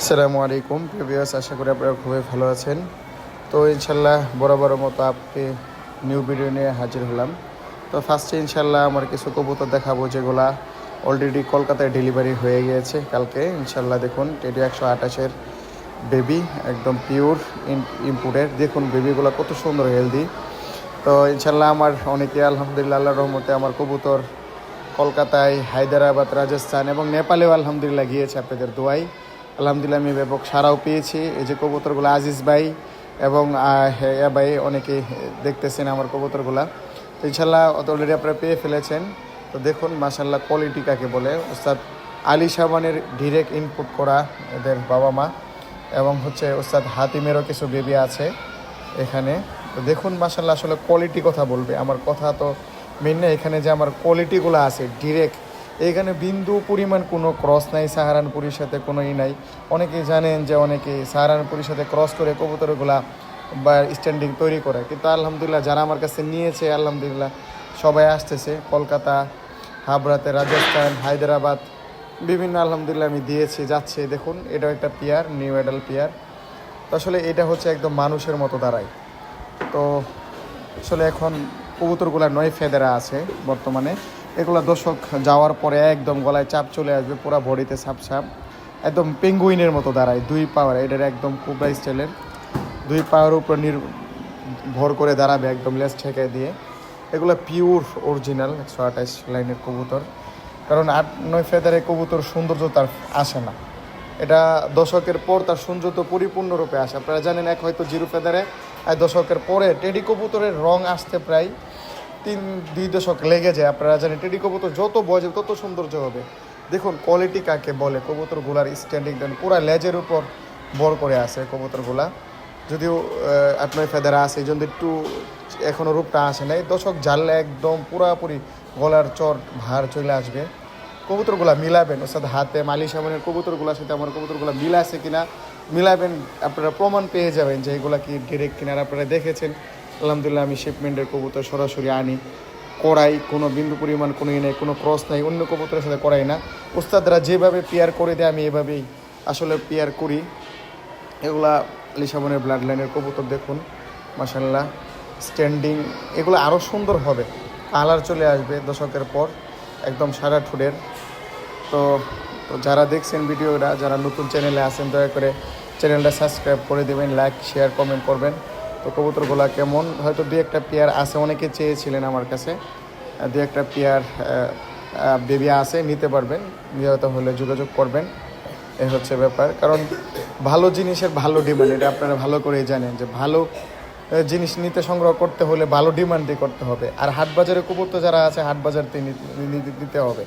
আসসালামু আলাইকুম প্রিভিয়াস আশা করি আপনারা খুবই ভালো আছেন। তো ইনশাল্লাহ বরাবর মতো আপনি নিউ ভিডিও নিয়ে হাজির হলাম। তো ফার্স্টে ইনশাল্লাহ আমার কিছু কবুতর দেখাবো, যেগুলা অলরেডি কলকাতায় ডেলিভারি হয়ে গিয়েছে কালকে। ইনশাল্লাহ দেখুন টেডি একশো আঠাশের বেবি একদম পিওর ইম্পোর্টের দেখুন বেবিগুলো কত সুন্দর হেলদি তো ইনশাল্লাহ আমার অনেকে, আলহামদুলিল্লাহ আল্লাহ রহমতে আমার কবুতর কলকাতায়, হায়দ্রাবাদ, রাজস্থান এবং নেপালেও আলহামদুলিল্লাহ গিয়েছে আপনাদের দোয়াই আলহামদুলিল্লাহ আমি ব্যাপক সারাও পেয়েছি। এই যে কবুতরগুলো আজিজ ভাই এবং হেয়া ভাই অনেকে দেখতেছেন আমার কবুতরগুলা। তো ইনশাল্লাহ অলরেডি আপনারা পেয়ে ফেলেছেন। তো দেখুন মাসাল্লাহ কোয়ালিটি কাকে বলে। ওস্তাদ আলী সাবানের ডিরেক্ট ইনপুট করা এদের বাবা মা এবং হচ্ছে ওস্তাদ হাতিমেরও কিছু বেবি আছে এখানে। তো দেখুন মাসাল্লাহ আসলে কোয়ালিটি কথা বলবে। আমার কথা তো মেন না, এখানে যে আমার কোয়ালিটিগুলো আছে ডিরেক্ট এখানে বিন্দু পরিমাণ কোনো ক্রস নাই, সাহারানপুরির সাথে কোনো ই নাই। অনেকেই জানেন যে অনেকে সাহারানপুরির সাথে ক্রস করে কবুতরগুলা বা স্ট্যান্ডিং তৈরি করে। কিন্তু আলহামদুলিল্লাহ যারা আমার কাছে নিয়েছে, আলহামদুলিল্লাহ সবাই আসতেছে। কলকাতা, হাবড়াতে রাজস্থান, হায়দ্রাবাদ, বিভিন্ন আলহামদুলিল্লাহ আমি দিয়েছি, যাচ্ছে। দেখুন, এটাও একটা পেয়ার নিউ এডাল পেয়ার। তো আসলে এটা হচ্ছে একদম মানুষের মতো দাঁড়ায়। তো আসলে এখন কবুতরগুলা নয় ফেদেরা আছে বর্তমানে। এগুলো দশক যাওয়ার পরে একদম গলায় চাপ চলে আসবে, পুরা বডিতে সাপ সাপ। একদম পেঙ্গুইনের মতো দাঁড়ায়, দুই পাওয়ার, এটার একদম কুবরা স্টাইলের। দুই পাওয়ার উপর ভর করে দাঁড়াবে একদম লেস ঠেকায় দিয়ে। এগুলো পিওর অরিজিনাল একশো আঠাশ লাইনের কবুতর। কারণ আট নয় ফেদারে কবুতর সৌন্দর্য তার আসে না। এটা দশকের পর তার সৌন্দর্য পরিপূর্ণরূপে আসে। আপনারা জানেন এক হয়তো জিরো ফেদারে দশকের পরে টেডি কবুতরের রং আসতে প্রায় তিন, দুই দশক লেগে যায়। আপনারা জানেন, টেডি কবুতর যত বয়স তত সৌন্দর্য হবে। দেখুন কোয়ালিটি কাকে বলে? কবুতরগুলার স্ট্যান্ডিং দেন, পুরা লেজের উপর বর করে আছে কবুতরগুলা। যদিও নয় ফেদারা আছে এই জন্য একটু এখনও রূপটা আসে নাই। দশক জানলে একদম পুরাপুরি গলার চট ভার চলে আসবে। কবুতরগুলা মিলাবেন সাথে হাতে মালি সামানের কবুতরগুলোর সাথে আমার কবুতরগুলো মিল আছে কিনা, মিলাবেন, আপনারা প্রমাণ পেয়ে যাবেন যে এগুলা কি ডিরেক্ট কিনা আর আপনারা দেখেছেন। আলহামদুলিল্লাহ, আমি শিপমেন্টের কবুতর সরাসরি আনি। করাই কোনো বিন্দু পরিমাণ, কোনো নেই, কোনো ক্রস নাই, অন্য কবুতরের সাথে করাই না। ওস্তাদরা যেভাবে পেয়ার করে দেয়, আমি এভাবেই আসলে পেয়ার করি। এগুলা লিসাবনের ব্লাড লাইনের কবুতর দেখুন মাসাল্লাহ স্ট্যান্ডিং এগুলো আরও সুন্দর হবে। কালার চলে আসবে দশকের পর, একদম সারা ঠুডের তো তো যারা দেখছেন ভিডিওটা, যারা নতুন চ্যানেলে আছেন, দয়া করে চ্যানেলটা সাবস্ক্রাইব করে দেবেন লাইক শেয়ার কমেন্ট করবেন। তো কবুতরগুলা কেমন? হয়তো দু একটা পেয়ার আছে, অনেকে চেয়েছিলেন আমার কাছে। দু একটা পেয়ার বেবি আছে, নিতে পারবেন। নিয়মিত হলে যোগাযোগ করবেন। এ হচ্ছে ব্যাপার। কারণ ভালো জিনিসের ভালো ডিমান্ড এটা আপনারা ভালো করেই জানেন যে ভালো জিনিস নিতে সংগ্রহ করতে হলে ভালো ডিমান্ডই করতে হবে। আর হাট বাজারে কবুতর যারা আছে হাট বাজারতে নিতে হবে।